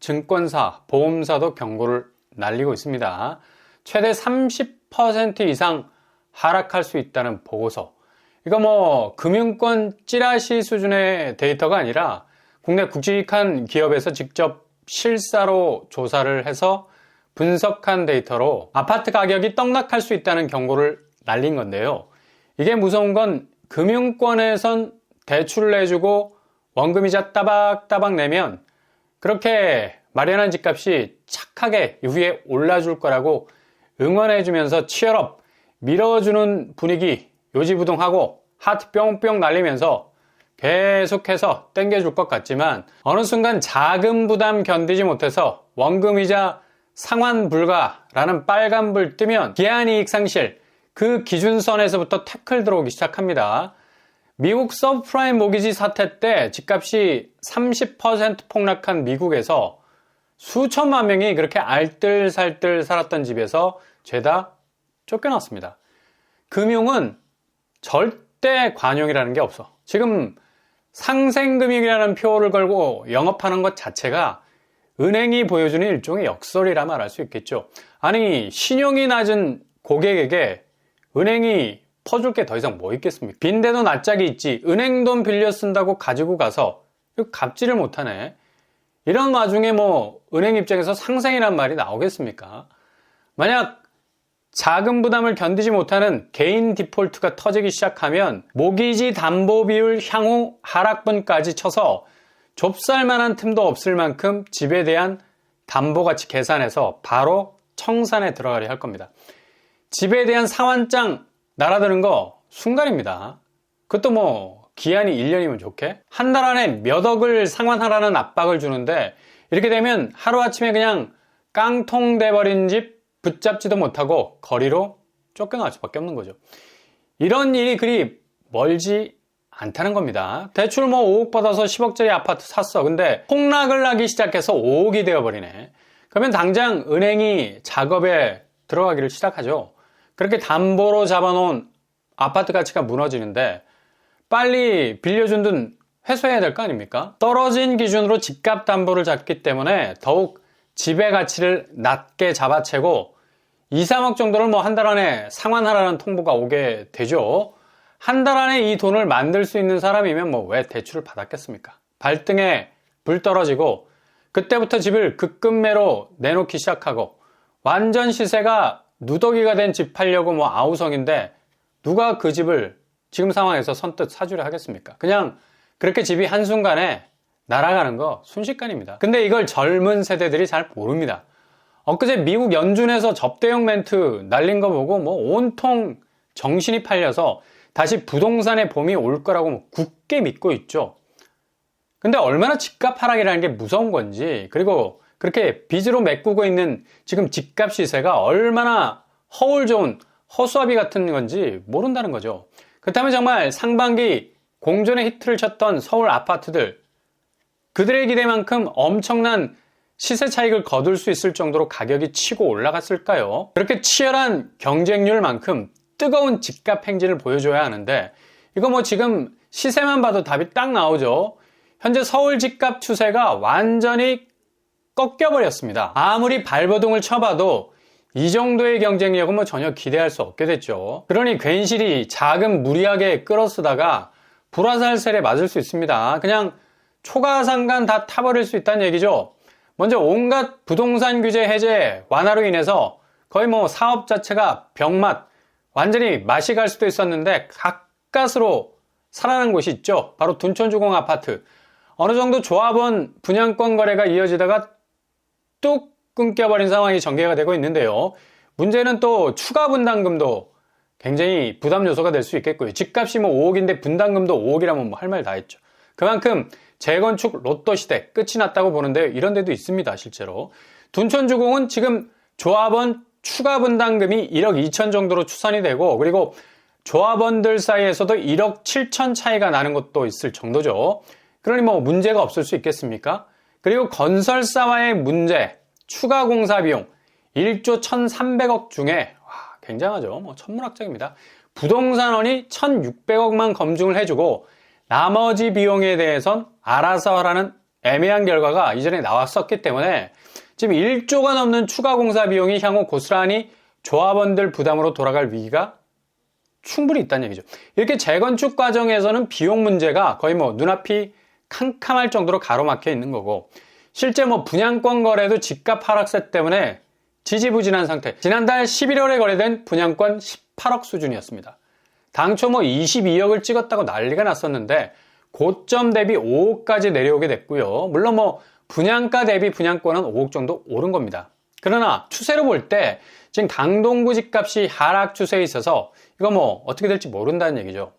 증권사, 보험사도 경고를 날리고 있습니다. 최대 30% 이상 하락할 수 있다는 보고서. 이거 뭐 금융권 찌라시 수준의 데이터가 아니라 국내 굵직한 기업에서 직접 실사로 조사를 해서 분석한 데이터로 아파트 가격이 떡락할 수 있다는 경고를 날린 건데요. 이게 무서운 건 금융권에선 대출을 내주고 원금이자 따박따박 내면 그렇게 마련한 집값이 착하게 이후에 올라줄 거라고 응원해주면서 치열업 밀어주는 분위기 요지부동하고 하트 뿅뿅 날리면서 계속해서 땡겨줄 것 같지만 어느 순간 자금 부담 견디지 못해서 원금이자 상환 불가라는 빨간불 뜨면 기한이익 상실 그 기준선에서부터 태클 들어오기 시작합니다. 미국 서브프라임 모기지 사태 때 집값이 30% 폭락한 미국에서 수천만 명이 그렇게 알뜰살뜰 살았던 집에서 죄다 쫓겨났습니다. 금융은 절대 관용이라는 게 없어. 지금 상생금융이라는 표를 걸고 영업하는 것 자체가 은행이 보여주는 일종의 역설이라 말할 수 있겠죠. 아니, 신용이 낮은 고객에게 은행이 퍼줄 게 더 이상 뭐 있겠습니까? 빈대도 낯짝이 있지. 은행 돈 빌려 쓴다고 가지고 가서 갚지를 못하네. 이런 와중에 뭐 은행 입장에서 상생이란 말이 나오겠습니까? 만약 자금 부담을 견디지 못하는 개인 디폴트가 터지기 시작하면 모기지 담보 비율 향후 하락분까지 쳐서 좁쌀 만한 틈도 없을 만큼 집에 대한 담보 가치 계산해서 바로 청산에 들어가려 할 겁니다. 집에 대한 상환장 날아드는 거 순간입니다. 그것도 뭐 기한이 1년이면 좋게 한 달 안에 몇 억을 상환하라는 압박을 주는데 이렇게 되면 하루아침에 그냥 깡통돼 버린 집 붙잡지도 못하고 거리로 쫓겨날 수밖에 없는 거죠. 이런 일이 그리 멀지 않다는 겁니다. 대출 뭐 5억 받아서 10억짜리 아파트 샀어. 근데 폭락을 하기 시작해서 5억이 되어버리네. 그러면 당장 은행이 작업에 들어가기를 시작하죠. 그렇게 담보로 잡아놓은 아파트 가치가 무너지는데 빨리 빌려준 돈 회수해야 될 거 아닙니까? 떨어진 기준으로 집값 담보를 잡기 때문에 더욱 집의 가치를 낮게 잡아채고 2, 3억 정도를 뭐 한 달 안에 상환하라는 통보가 오게 되죠. 한 달 안에 이 돈을 만들 수 있는 사람이면 뭐 왜 대출을 받았겠습니까? 발등에 불 떨어지고 그때부터 집을 급급매로 내놓기 시작하고 완전 시세가 누더기가 된 집 팔려고 뭐 아우성인데 누가 그 집을 지금 상황에서 선뜻 사주려 하겠습니까? 그냥 그렇게 집이 한순간에 날아가는 거 순식간입니다. 근데 이걸 젊은 세대들이 잘 모릅니다. 엊그제 미국 연준에서 접대용 멘트 날린 거 보고 뭐 온통 정신이 팔려서 다시 부동산의 봄이 올 거라고 뭐 굳게 믿고 있죠. 근데 얼마나 집값 하락이라는 게 무서운 건지 그리고 그렇게 빚으로 메꾸고 있는 지금 집값 시세가 얼마나 허울 좋은 허수아비 같은 건지 모른다는 거죠. 그렇다면 정말 상반기 공존의 히트를 쳤던 서울 아파트들 그들의 기대만큼 엄청난 시세 차익을 거둘 수 있을 정도로 가격이 치고 올라갔을까요? 그렇게 치열한 경쟁률만큼 뜨거운 집값 행진을 보여줘야 하는데 이거 뭐 지금 시세만 봐도 답이 딱 나오죠. 현재 서울 집값 추세가 완전히 꺾여버렸습니다. 아무리 발버둥을 쳐봐도 이 정도의 경쟁력은 뭐 전혀 기대할 수 없게 됐죠. 그러니 괜시리 자금 무리하게 끌어쓰다가 불화살셀에 맞을 수 있습니다. 그냥 초가상간 다 타버릴 수 있다는 얘기죠. 먼저 온갖 부동산 규제 해제 완화로 인해서 거의 뭐 사업 자체가 병맛, 완전히 맛이 갈 수도 있었는데 가까스로 살아난 곳이 있죠. 바로 둔촌주공 아파트. 어느 정도 조합원 분양권 거래가 이어지다가 뚝 끊겨버린 상황이 전개가 되고 있는데요. 문제는 또 추가 분담금도 굉장히 부담 요소가 될 수 있겠고요. 집값이 뭐 5억인데 분담금도 5억이라면 뭐 할 말 다 했죠. 그만큼 재건축 로또 시대 끝이 났다고 보는데 이런 데도 있습니다, 실제로. 둔촌주공은 지금 조합원 추가 분담금이 1억 2천 정도로 추산이 되고 그리고 조합원들 사이에서도 1억 7천 차이가 나는 것도 있을 정도죠. 그러니 뭐 문제가 없을 수 있겠습니까? 그리고 건설사와의 문제, 추가 공사 비용 1조 1,300억 중에 와, 굉장하죠. 뭐 천문학적입니다. 부동산원이 1,600억만 검증을 해주고 나머지 비용에 대해선 알아서 하라는 애매한 결과가 이전에 나왔었기 때문에 지금 1조가 넘는 추가 공사 비용이 향후 고스란히 조합원들 부담으로 돌아갈 위기가 충분히 있다는 얘기죠. 이렇게 재건축 과정에서는 비용 문제가 거의 뭐 눈앞이 캄캄할 정도로 가로막혀 있는 거고 실제 뭐 분양권 거래도 집값 하락세 때문에 지지부진한 상태. 지난달 11월에 거래된 분양권 18억 수준이었습니다. 당초 뭐 22억을 찍었다고 난리가 났었는데 고점 대비 5억까지 내려오게 됐고요. 물론 뭐 분양가 대비 분양권은 5억 정도 오른 겁니다. 그러나 추세로 볼 때 지금 강동구 집값이 하락 추세에 있어서 이거 뭐 어떻게 될지 모른다는 얘기죠.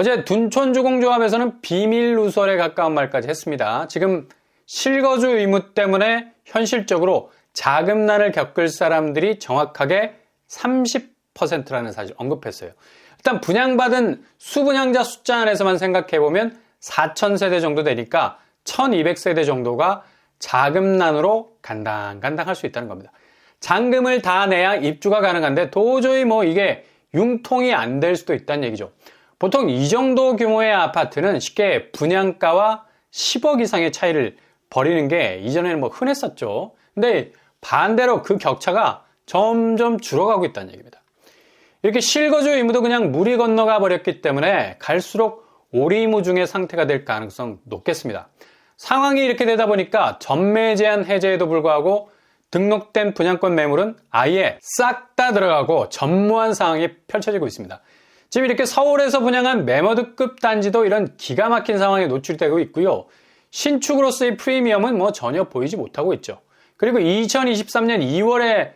어제 둔촌주공조합에서는 비밀 누설에 가까운 말까지 했습니다. 지금 실거주 의무 때문에 현실적으로 자금난을 겪을 사람들이 정확하게 30%라는 사실 언급했어요. 일단 분양받은 수분양자 숫자 안에서만 생각해보면 4,000세대 정도 되니까 1200세대 정도가 자금난으로 간당간당 할 수 있다는 겁니다. 잔금을 다 내야 입주가 가능한데 도저히 뭐 이게 융통이 안 될 수도 있다는 얘기죠. 보통 이 정도 규모의 아파트는 쉽게 분양가와 10억 이상의 차이를 벌이는 게 이전에는 뭐 흔했었죠. 근데 반대로 그 격차가 점점 줄어가고 있다는 얘기입니다. 이렇게 실거주 의무도 그냥 물이 건너가 버렸기 때문에 갈수록 오리무 중의 상태가 될 가능성 높겠습니다. 상황이 이렇게 되다 보니까 전매 제한 해제에도 불구하고 등록된 분양권 매물은 아예 싹 다 들어가고 전무한 상황이 펼쳐지고 있습니다. 지금 이렇게 서울에서 분양한 매머드급 단지도 이런 기가 막힌 상황에 노출되고 있고요. 신축으로서의 프리미엄은 뭐 전혀 보이지 못하고 있죠. 그리고 2023년 2월에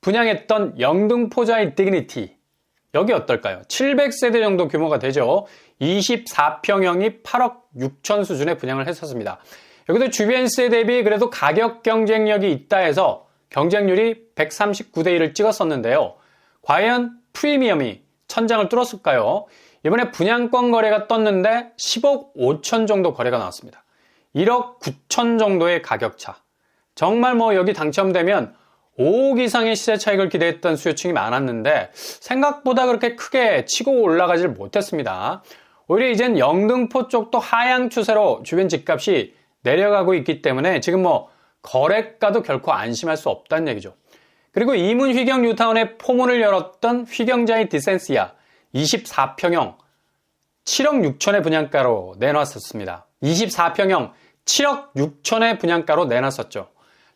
분양했던 영등포자의 디그니티 여기 어떨까요? 700세대 정도 규모가 되죠. 24평형이 8억 6천 수준의 분양을 했었습니다. 여기도 주변 시세 대비 그래도 가격 경쟁력이 있다 해서 경쟁률이 139대 1을 찍었었는데요. 과연 프리미엄이 천장을 뚫었을까요? 이번에 분양권 거래가 떴는데 10억 5천 정도 거래가 나왔습니다. 1억 9천 정도의 가격차. 정말 뭐 여기 당첨되면 5억 이상의 시세 차익을 기대했던 수요층이 많았는데 생각보다 그렇게 크게 치고 올라가질 못했습니다. 오히려 이젠 영등포 쪽도 하향 추세로 주변 집값이 내려가고 있기 때문에 지금 뭐 거래가도 결코 안심할 수 없다는 얘기죠. 그리고 이문 휘경 뉴타운에 포문을 열었던 휘경자의 디센시아 24평형 7억 6천의 분양가로 내놨었습니다. 24평형 7억 6천의 분양가로 내놨었죠.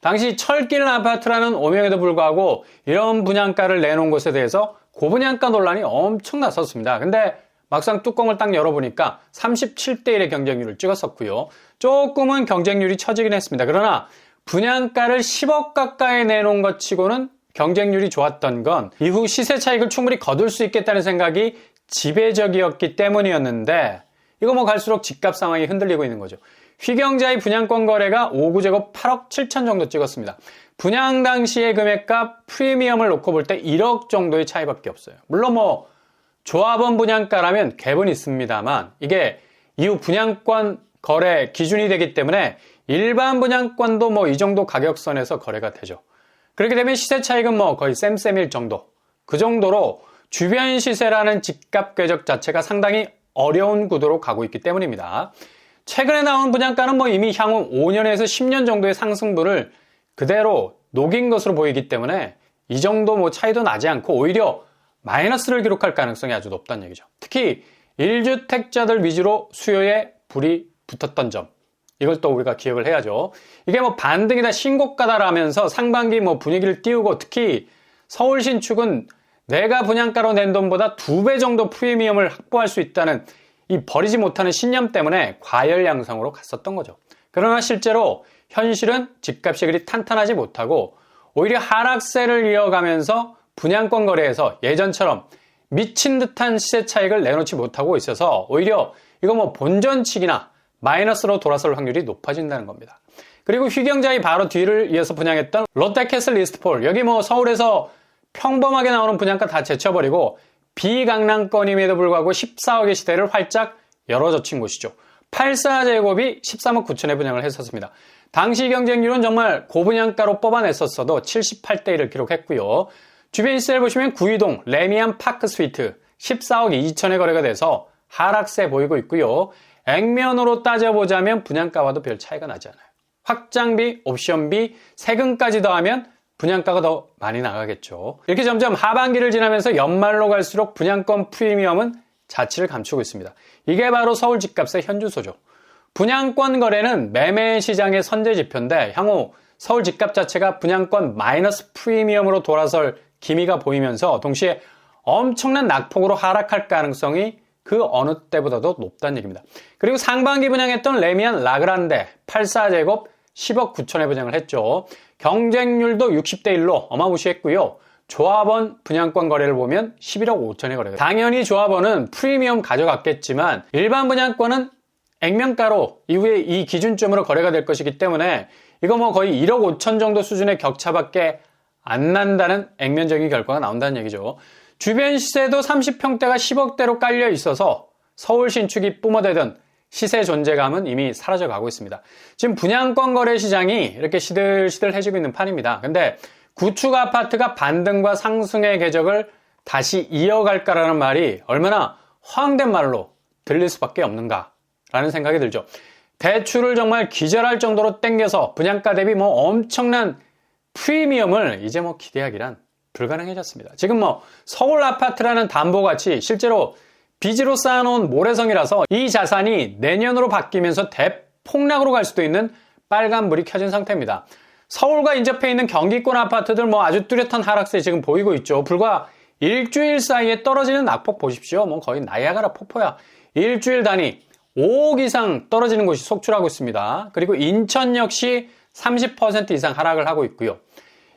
당시 철길 아파트라는 오명에도 불구하고 이런 분양가를 내놓은 것에 대해서 고분양가 논란이 엄청 났었습니다. 근데 막상 뚜껑을 딱 열어보니까 37대 1의 경쟁률을 찍었었고요. 조금은 경쟁률이 처지긴 했습니다. 그러나 분양가를 10억 가까이 내놓은 것 치고는 경쟁률이 좋았던 건 이후 시세 차익을 충분히 거둘 수 있겠다는 생각이 지배적이었기 때문이었는데 이거 뭐 갈수록 집값 상황이 흔들리고 있는 거죠. 휘경자의 분양권 거래가 5구제곱 8억 7천 정도 찍었습니다. 분양 당시의 금액과 프리미엄을 놓고 볼 때 1억 정도의 차이밖에 없어요. 물론 뭐 조합원 분양가라면 갭은 있습니다만 이게 이후 분양권 거래 기준이 되기 때문에 일반 분양권도 뭐 이 정도 가격선에서 거래가 되죠. 그렇게 되면 시세 차익은 뭐 거의 쌤쌤일 정도. 그 정도로 주변 시세라는 집값 궤적 자체가 상당히 어려운 구도로 가고 있기 때문입니다. 최근에 나온 분양가는 뭐 이미 향후 5년에서 10년 정도의 상승분을 그대로 녹인 것으로 보이기 때문에 이 정도 뭐 차이도 나지 않고 오히려 마이너스를 기록할 가능성이 아주 높다는 얘기죠. 특히 1주택자들 위주로 수요에 불이 붙었던 점. 이걸 또 우리가 기억을 해야죠. 이게 뭐 반등이다 신고가다라면서 상반기 뭐 분위기를 띄우고 특히 서울 신축은 내가 분양가로 낸 돈보다 두 배 정도 프리미엄을 확보할 수 있다는 이 버리지 못하는 신념 때문에 과열 양상으로 갔었던 거죠. 그러나 실제로 현실은 집값이 그리 탄탄하지 못하고 오히려 하락세를 이어가면서 분양권 거래에서 예전처럼 미친 듯한 시세 차익을 내놓지 못하고 있어서 오히려 이거 뭐 본전치기나 마이너스로 돌아설 확률이 높아진다는 겁니다. 그리고 휘경자의 바로 뒤를 이어서 분양했던 롯데캐슬 리스트폴 여기 뭐 서울에서 평범하게 나오는 분양가 다 제쳐버리고 비강남권임에도 불구하고 14억의 시대를 활짝 열어젖힌 곳이죠. 84제곱이 13억 9천에 분양을 했었습니다. 당시 경쟁률은 정말 고분양가로 뽑아냈었어도 78대 1을 기록했고요. 주변 시세를 보시면 구이동 레미안 파크 스위트 14억 2천에 거래가 돼서 하락세 보이고 있고요. 액면으로 따져보자면 분양가와도 별 차이가 나지 않아요. 확장비, 옵션비, 세금까지 더하면 분양가가 더 많이 나가겠죠. 이렇게 점점 하반기를 지나면서 연말로 갈수록 분양권 프리미엄은 자취를 감추고 있습니다. 이게 바로 서울 집값의 현주소죠. 분양권 거래는 매매 시장의 선제 지표인데 향후 서울 집값 자체가 분양권 마이너스 프리미엄으로 돌아설 기미가 보이면서 동시에 엄청난 낙폭으로 하락할 가능성이 그 어느 때보다도 높다는 얘기입니다. 그리고 상반기 분양했던 레미안 라그란데 84제곱 10억 9천에 분양을 했죠. 경쟁률도 60대 1로 어마무시했고요. 조합원 분양권 거래를 보면 11억 5천에 거래가 당연히 조합원은 프리미엄 가져갔겠지만 일반 분양권은 액면가로 이후에 이 기준점으로 거래가 될 것이기 때문에 이거 뭐 거의 1억 5천 정도 수준의 격차밖에 안 난다는 액면적인 결과가 나온다는 얘기죠. 주변 시세도 30평대가 10억대로 깔려 있어서 서울 신축이 뿜어대던 시세 존재감은 이미 사라져 가고 있습니다. 지금 분양권 거래 시장이 이렇게 시들시들해지고 있는 판입니다. 근데 구축 아파트가 반등과 상승의 궤적을 다시 이어갈까라는 말이 얼마나 허황된 말로 들릴 수밖에 없는가라는 생각이 들죠. 대출을 정말 기절할 정도로 땡겨서 분양가 대비 뭐 엄청난 프리미엄을 이제 뭐 기대하기란 불가능해졌습니다. 지금 뭐 서울 아파트라는 담보가치 실제로 빚으로 쌓아놓은 모래성이라서 이 자산이 내년으로 바뀌면서 대폭락으로 갈 수도 있는 빨간불이 켜진 상태입니다. 서울과 인접해 있는 경기권 아파트들 뭐 아주 뚜렷한 하락세 지금 보이고 있죠. 불과 일주일 사이에 떨어지는 낙폭 보십시오. 뭐 거의 나이아가라 폭포야. 일주일 단위 5억 이상 떨어지는 곳이 속출하고 있습니다. 그리고 인천 역시 30% 이상 하락을 하고 있고요.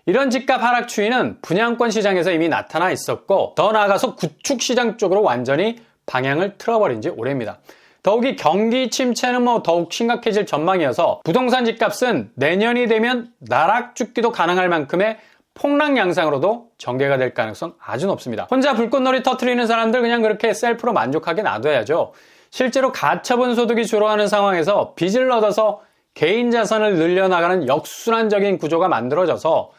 이런 집값 하락 추이는 분양권 시장에서 이미 나타나 있었고 더 나아가서 구축 시장 쪽으로 완전히 방향을 틀어버린 지 오래입니다. 더욱이 경기 침체는 뭐 더욱 심각해질 전망이어서 부동산 집값은 내년이 되면 나락 죽기도 가능할 만큼의 폭락 양상으로도 전개가 될 가능성 아주 높습니다. 혼자 불꽃놀이 터트리는 사람들 그냥 그렇게 셀프로 만족하게 놔둬야죠. 실제로 가처분 소득이 줄어가는 상황에서 빚을 얻어서 개인 자산을 늘려나가는 역순환적인 구조가 만들어져서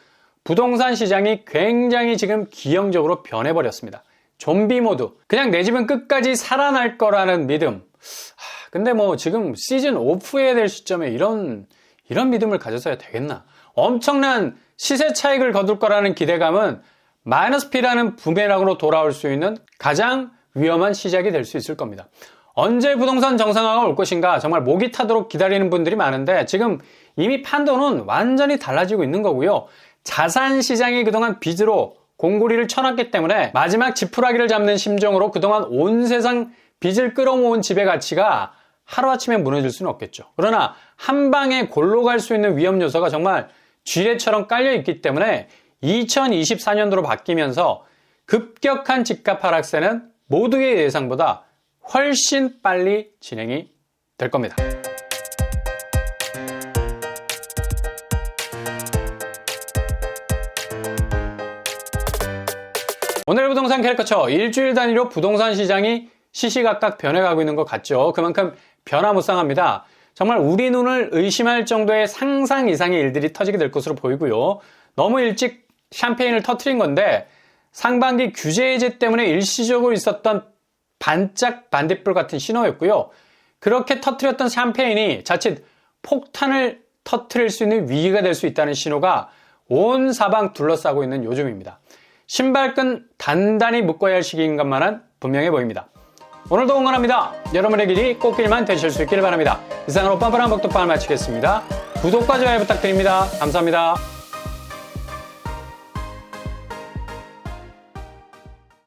부동산 시장이 굉장히 지금 기형적으로 변해버렸습니다. 좀비 모드. 그냥 내 집은 끝까지 살아날 거라는 믿음. 하, 근데 뭐 지금 시즌 오프해야 될 시점에 이런, 이런 믿음을 가져서야 되겠나. 엄청난 시세 차익을 거둘 거라는 기대감은 마이너스 P라는 부메랑으로 돌아올 수 있는 가장 위험한 시작이 될 수 있을 겁니다. 언제 부동산 정상화가 올 것인가 정말 목이 타도록 기다리는 분들이 많은데 지금 이미 판도는 완전히 달라지고 있는 거고요. 자산 시장이 그동안 빚으로 공구리를 쳐놨기 때문에 마지막 지푸라기를 잡는 심정으로 그동안 온 세상 빚을 끌어모은 집의 가치가 하루아침에 무너질 수는 없겠죠. 그러나 한 방에 골로 갈 수 있는 위험 요소가 정말 쥐레처럼 깔려 있기 때문에 2024년도로 바뀌면서 급격한 집값 하락세는 모두의 예상보다 훨씬 빨리 진행이 될 겁니다. 오늘 부동산 캐릭터처 일주일 단위로 부동산 시장이 시시각각 변해가고 있는 것 같죠. 그만큼 변화무쌍합니다. 정말 우리 눈을 의심할 정도의 상상 이상의 일들이 터지게 될 것으로 보이고요. 너무 일찍 샴페인을 터트린 건데 상반기 규제 해제 때문에 일시적으로 있었던 반짝 반딧불 같은 신호였고요. 그렇게 터트렸던 샴페인이 자칫 폭탄을 터트릴 수 있는 위기가 될 수 있다는 신호가 온 사방 둘러싸고 있는 요즘입니다. 신발끈 단단히 묶어야 할 시기인 것만은 분명해 보입니다. 오늘도 응원합니다. 여러분의 길이 꽃길만 되실 수 있기를 바랍니다. 이상으로 뻔뻔한 복도판을 마치겠습니다. 구독과 좋아요 부탁드립니다. 감사합니다.